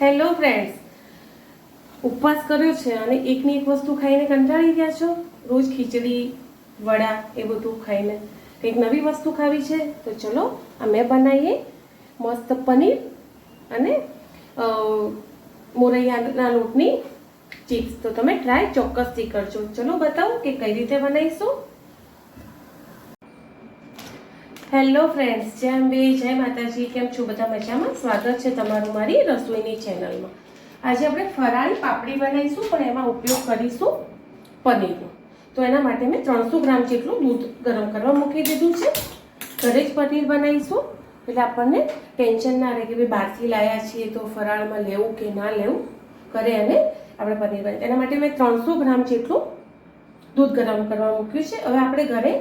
Hello friends ઉપવાસ કર્યો છે અને એકની એક વસ્તુ ખાઈને કંટાળી ગયા છો? રોજ ખીચડી, વડા એ બધું ખાઈને કંઈક નવી વસ્તુ ખાવી છે? તો ચલો અમે બનાવીએ મસ્ત પનીર અને મોરૈયાના લોટની ચિપ્સ. તો તમે ટ્રાય ચોક્કસથી કરજો. ચલો બતાવો કે કઈ રીતે બનાવીશું? હેલો ફ્રેન્ડ્સ, જય અંબે, જય માતાજી, કેમ છો? બધા મજામાં? સ્વાગત છે તમારું મારી રસોઈની ચેનલમાં. આજે આપણે ફરાળી પાપડી બનાવીશું, પણ એમાં ઉપયોગ કરીશું પનીરનો. તો એના માટે મેં ત્રણસો ગ્રામ જેટલું દૂધ ગરમ કરવા મૂકી દીધું છે. ઘરે જ પનીર બનાવીશું. એટલે આપણને ટેન્શન ના રહે કે ભાઈ બહારથી લાયા છીએ તો ફરાળમાં લેવું કે ના લેવું કરે અને આપણે પનીર બનાવી એના માટે મેં ત્રણસો ગ્રામ જેટલું દૂધ ગરમ કરવા મૂક્યું છે. હવે આપણે ઘરે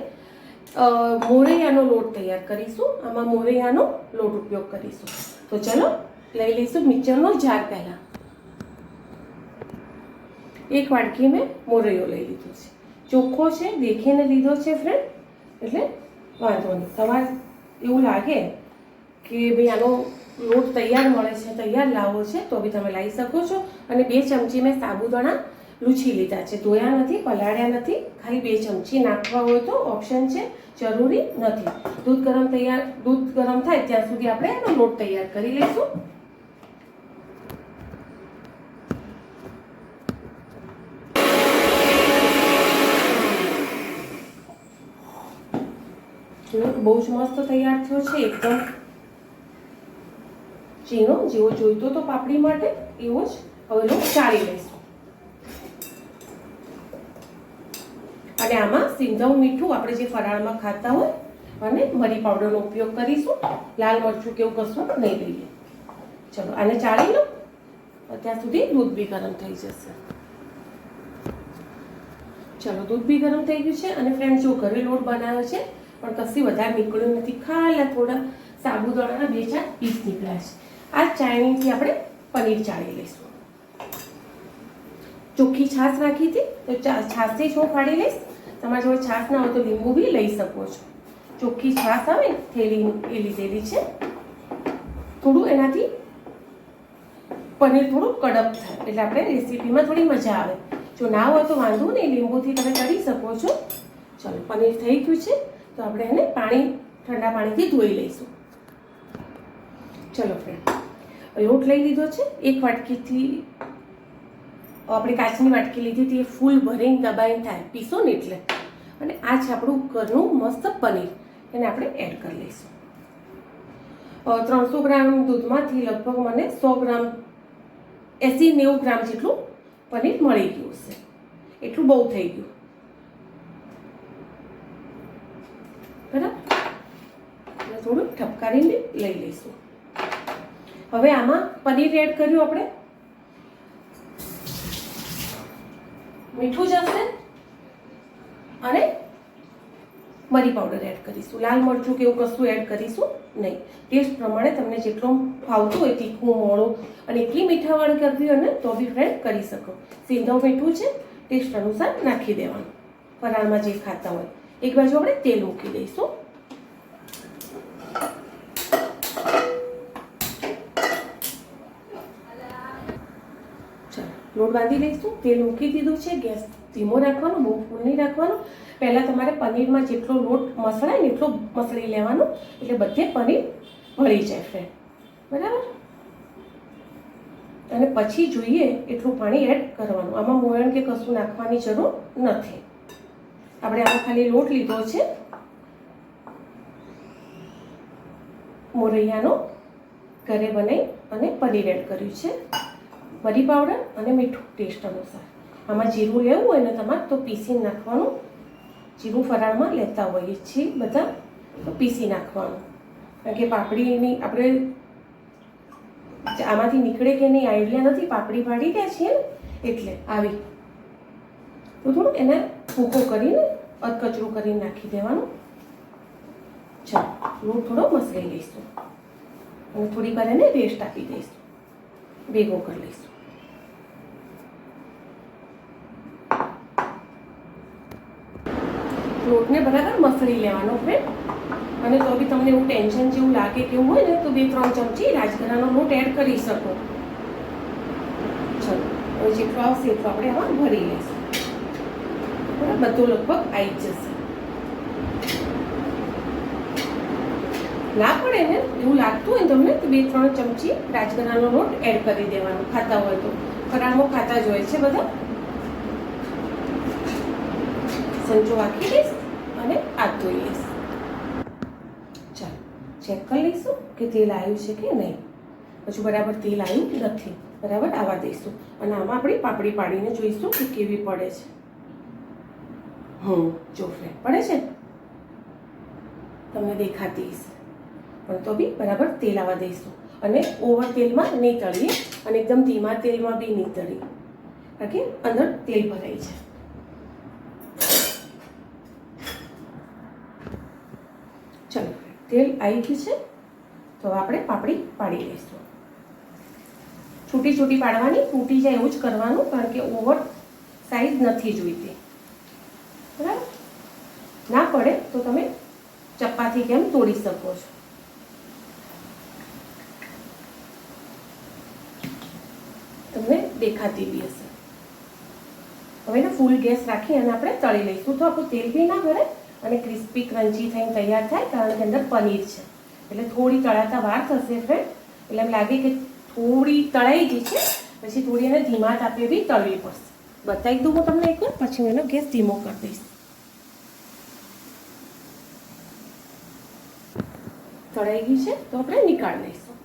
મોરૈયાનો લોટ તૈયાર કરીશું. આમાં મોરૈયાનો લોટ ઉપયોગ કરીશું. તો ચલો, લઈ લઈશું મિક્સરનો જાર પહેલાં. એક વાડકી મેં મોરૈયો લઈ લીધો છે. ચોખ્ખો છે, દેખીને લીધો છે ફ્રેન્ડ એટલે વાંધો નહીં. તમારે એવું લાગે કે ભાઈ આનો લોટ તૈયાર મળે છે, તૈયાર લાવવો છે, તો બી તમે લાવી શકો છો. અને બે ચમચી મેં સાબુદાણા લૂછી લીધા છે. ધોયા નથી, પલાળ્યા નથી ખાલી બે ચમચી નાખવા હોય તો ઓપ્શન છે, જરૂરી નથી. દૂધ ગરમ તૈયાર, દૂધ ગરમ થાય ત્યાં સુધી આપણે એનો લોટ તૈયાર કરી લઈશું. બહુ જ મસ્ત તૈયાર થયો છે, એકદમ. ચીનો, જેવો જોઈતો તો પાપડી માટે, એવો જ હવે લોટ ચાળી લઈશું. અને આમાં સિંધવ મીઠું આપણે જે ફરાળમાં ખાતા હોય અને મરી પાવડરનો ઉપયોગ કરીશું. લાલ મરચું કેવું કશું નહીં લઈએ ચલો, આને ચાળી લો. ત્યાં સુધી દૂધ બી ગરમ થઈ જશે. ચલો, દૂધ બી ગરમ થઈ ગયું છે અને ફ્રેન્ડ જો ઘરે લોટ બનાવ્યો છે, પણ કશી વધારે નીકળ્યું નથી. ખાલી થોડા સાબુદાણાના બે ચાર પીસ નીકળ્યા છે. આ ચાયણીથી આપણે પનીર ચાળી લઈશું. ચોખ્ખી છાશ રાખી હતી, તો છાશથી જ હું ફાડી લઈશ. તમારા જોડે છાશ ના હોય તો લીંબુ બી લઈ શકો છો. ચોખ્ખી છાશ આવે ને, થેલી એ લીધેલી છે. થોડું એનાથી પનીર થોડું કડક થાય, એટલે આપણે રેસીપીમાં થોડી મજા આવે. જો ના હોય તો વાંધો નહીં, લીંબુથી તમે કરી શકો છો. ચલો, પનીર થઈ ગયું છે, તો આપણે એને પાણી, ઠંડા પાણીથી ધોઈ લઈશું. ચલો ફ્રેન્ડ લોટ લઈ લીધો છે, એક વાટકીથી આપણે કાચની વાટકી લીધી હતી, એ ફૂલ ભરીને દબાઈને થાય. પીસો ને એટલે? અને આ છે આપણું ઘરનું મસ્ત પનીર. એને આપણે એડ કરી લઈશું. ત્રણસો ગ્રામ દૂધમાંથી લગભગ મને સો ગ્રામ, એંસી નેવું ગ્રામ જેટલું પનીર મળી ગયું છે એટલું બહુ થઈ ગયું. બરાબર? થોડું ઠપકારીને લઈ લઈશું. હવે આમાં પનીર એડ કર્યું આપણે? મીઠું જશે અને મરી પાવડર એડ કરીશું. લાલ મરચું કે એવું કશું એડ કરીશું નહીં. ટેસ્ટ પ્રમાણે તમને જેટલો ફાવતું હોય તીખું મોળું અને એટલી મીઠાવાળી કરવી હોય ને તો બી ફ્રેન્ડ કરી શકો. સિંધવ મીઠું છે ટેસ્ટ અનુસાર નાખી દેવાનું. ફરાળમાં જે ખાતા હોય. એક બાજુ આપણે તેલ મૂકી દઈશું ચાલો લોટ બાંધી લઈશું. તેલ મૂકી દીધું છે. ગેસ ધીમો રાખવાનો બહુ ફૂલ નહીં રાખવાનો. પહેલાં તમારે પનીરમાં જેટલો લોટ મસળાય ને એટલો મસળી લેવાનો. એટલે બધે પનીર ભળી જાય ફ્રેન્ડ બરાબર? અને પછી જોઈએ એટલું પાણી એડ કરવાનું. આમાં મોયણ કે કશું નાખવાની જરૂર નથી. આપણે આમાં ખાલી લોટ લીધો છે. મોરૈયાનો ઘરે બનાવી અને પનીર એડ કર્યું છે. મરી પાવડર અને મીઠું ટેસ્ટ અનુસાર. આમાં જીરું લેવું હોય ને તમારે તો પીસી નાખવાનું. જીરું ફરાળમાં લેતા હોઈએ છીએ બધા, તો પીસી નાખવાનું. કારણ કે પાપડીની આપણે આમાંથી નીકળે કે નહીં, આઈડિયા નથી, પાપડી પાડી ગયા છીએ એટલે આવી. તો થોડુંક એને ભૂકો કરીને, અધકચરું કરીને નાખી દેવાનું. ચાલો, લોટ થોડો મસળી લઈશું. અને થોડી વાર એને રેસ્ટ આપી દઈશું. ભેગો કરી લઈશું. લોટને બરાબર મસળી લેવાનો ફ્રેન્ડ અને તો બી તમને એવું ટેન્શન જેવું લાગે કે હોય ને, તો બે ત્રણ ચમચી રાજગરાનો લોટ એડ કરી શકો. હવે જેટલો આવશે એટલું આપણે આમાં ભરી લઈશું. બરાબર બધું લગભગ આવી જશે. ના પડે ને એવું લાગતું હોય તમને, તો બે ત્રણ ચમચી રાજગરાનો લોટ એડ કરી દેવાનો, ખાતા હોય તો. ફરાળમાં ખાતા જ હોય છે બધા. સંચો વાકી દઈશ. અને હાથ ધોઈ લઈશ. ચાલો ચેક કરી લઈશું કે તેલ આવ્યું છે કે નહીં. પછી બરાબર તેલ આવ્યું નથી. બરાબર? આવા દઈશું. અને આમાં આપણે પાપડી પાડીને જોઈશું કે કેવી પડે છે. હમ, જો ફ્લેટ પડે છે? તમને દેખાતી હશે. પણ તો બી બરાબર તેલ આવવા દઈશું. અને ઓવર તેલમાં નહીં તળીએ અને એકદમ ધીમા તેલમાં બી નહીં તળીએ. કારણ કે અંદર તેલ ભરાય છે ચલો તેલ આવી ગયું છે. તો આપણે પાપડી પાડી લઈશું. છૂટી છૂટી પાડવાની, તૂટી જાય એવું જ કરવાનું, કારણ કે ઓવર સાઈઝ નથી જોઈતી. બરાબર? ના પડે તો તમે ચપ્પાથી કેમ તોડી શકો છો? તમને દેખાતી બી હશે. હવે ને ફૂલ ગેસ રાખી અને આપણે તળી લઈશું. તો આપણું તેલ બી ના ભરે અને ક્રિસ્પી ક્રન્ચી થઈને તૈયાર થાય, કારણ કે અંદર પનીર છે. એટલે થોડી તળાતા વાર થશે ફ્રેન્ડ એટલે એમ લાગે કે થોડી તળાઈ ગઈ છે, પછી થોડી એને ધીમા તાપે બી તળવી પડશે. બતાવી દઉં હું તમને એકવાર પછી હું એનો ગેસ ધીમો કરી દઈશ. તળાઈ ગઈ છે, તો આપણે નીકાળી લઈશું.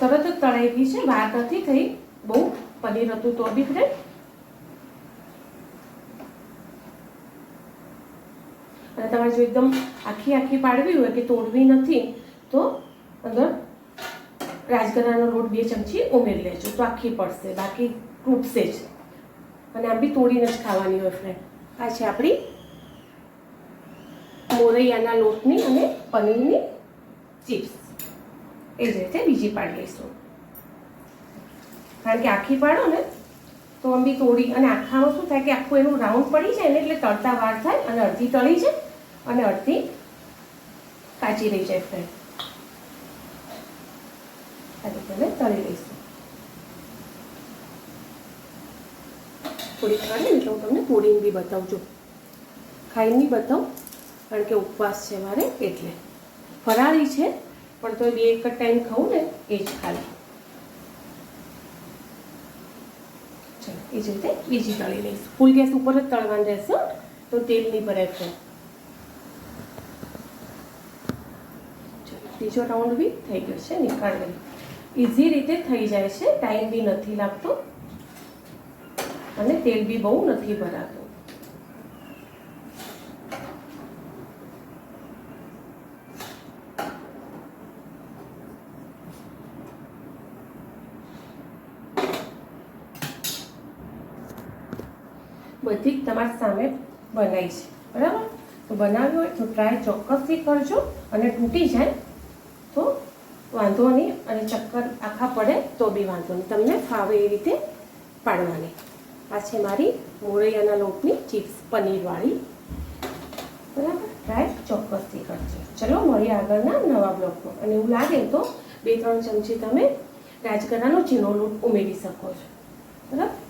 તરત જ તળાઈ ગઈ છે વાર નથી થઈ બહુ પનીર હતું તો બી ફ્રેન્ડ અને તમારે જો એકદમ આખી આખી પાડવી હોય કે તોડવી નથી, તો અંદર રાજગરાનો લોટ બે ચમચી ઉમેરી લેજો. તો આખી પડશે, બાકી તૂટશે જ. અને આમ બી તોડીને જ ખાવાની હોય ફ્રેન્ડ આ છે આપણી મોરૈયાના લોટની અને પનીરની ચિપ્સ. એ જ રીતે બીજી પાડી લઈશું. કારણ કે આખી પાડો ને, તો આમ બી તોડી, અને આખામાં શું થાય કે આખું એનું રાઉન્ડ પડી જાય ને એટલે તળતા વાર થાય અને અડધી તળી જાય. અને અડધી કાચી રહી જાય ફ્રેન્ડ આ રીતે તળી લઈશું. પૂરી તળે એટલે હું તમને પૂરીને બી બતાવું છું. ખાઈને બી બતાવું, કારણ કે ઉપવાસ છે મારે એટલે. ફરાળી છે, પણ તો બે એક જ ટાઈમ ખાઉં ને, એ જ ખાલી એ જ રીતે બીજી તળી લઈશું. ફૂલ ગેસ ઉપર જ તળવાનું રહેશે તો તેલ નહીં ભરાય છે ત્રીજો રાઉન્ડ બી થઈ ગયો છે નીકાળી ઇઝી રીતે થઈ જાય છે ટાઈમ બી નથી લાગતો અને તેલ બી બહુ નથી ભરાતું. બધી જ તમારી સામે બનાવી છે, બરાબર? તો બનાવ્યું હોય તો ટ્રાય ચોક્કસથી કરજો અને તૂટી જાય વાંધો નહીં અને ચક્કર આખા પડે તો બી વાંધો નહીં. તમને ફાવે એ રીતે પાડવાની. આ છે મારી મોરૈયાના લોટની ચિપ્સ પનીરવાળી. બરાબર? ટ્રાય ચોક્કસથી કરજો. ચલો, મળીએ આગળના નવા બ્લોગમાં. અને એવું લાગે તો બે ત્રણ ચમચી તમે રાજગરાનો ચીનો લોટ ઉમેરી શકો છો. બરાબર?